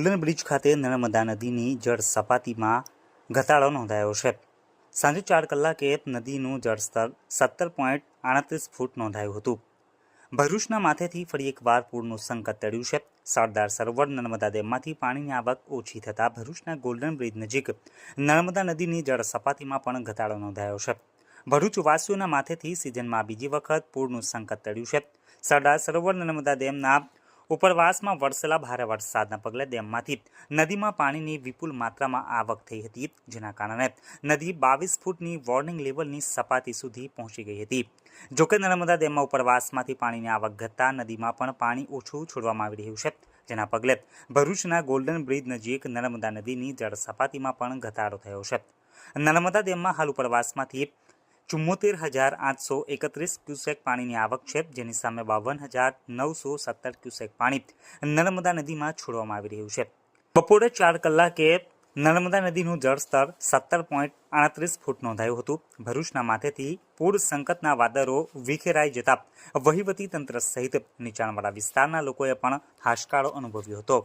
Golden bridge ખાતે નર્મદા નદીની જળ સપાટીમાં ઘટાડો નોંધાયો છે. સાંજે ચાર કલાકે નદીનું જળસ્તર સત્તર પોઈન્ટ આડત્રીસ ફૂટ નોંધાયું હતું. ભરૂચના માથેથી ફરી એકવાર પૂરનું સંકટ ટળ્યું છે. સરદાર સરોવર નર્મદા ડેમમાંથી પાણીની આવક ઓછી થતાં ભરૂચના ગોલ્ડન બ્રિજ નજીક નર્મદા નદીની જળ સપાટીમાં પણ ઘટાડો નોંધાયો છે. ભરૂચ વાસીઓના માથેથી સિઝનમાં બીજી વખત પૂરનું સંકટ ટળ્યું છે. સરદાર સરોવર નર્મદા ડેમના ઉપરવાસમાં વરસેલા ભારે વરસાદના પગલે ડેમમાંથી નદીમાં પાણીની વિપુલ માત્રામાં આવક થઈ હતી, જેના કારણે નદી બાવીસ ફૂટની વોર્નિંગ લેવલની સપાટી સુધી પહોંચી ગઈ હતી. જોકે નર્મદા ડેમમાં ઉપરવાસમાંથી પાણીની આવક ઘટતા નદીમાં પણ પાણી ઓછું છોડવામાં આવી રહ્યું છે, જેના પગલે ભરૂચના ગોલ્ડન બ્રિજ નજીક નર્મદા નદીની જળ સપાટીમાં પણ ઘટાડો થયો છે. નર્મદા ડેમમાં હાલ ઉપરવાસમાંથી ચુમ્મોતેર હજાર આઠસો એકત્રીસ ક્યુસેક પાણીની આવક છે જેની સામે બાવન હજાર નવસો સત્તર ક્યુસેક પાણી નર્મદા નદીમાં છોડવામાં આવી રહ્યું છે બપોરે ચાર કલાકે નર્મદા નદીનું જળસ્તર સત્તર પોઈન્ટ આડત્રીસ ફૂટ નોંધાયું હતું ભરૂચના માથેથી પૂર સંકટના વાદળો વિખેરાઈ જતા વહીવટી તંત્ર સહિત નીચાણવાળા વિસ્તારના લોકોએ પણ હાશકારો અનુભવ્યો હતો।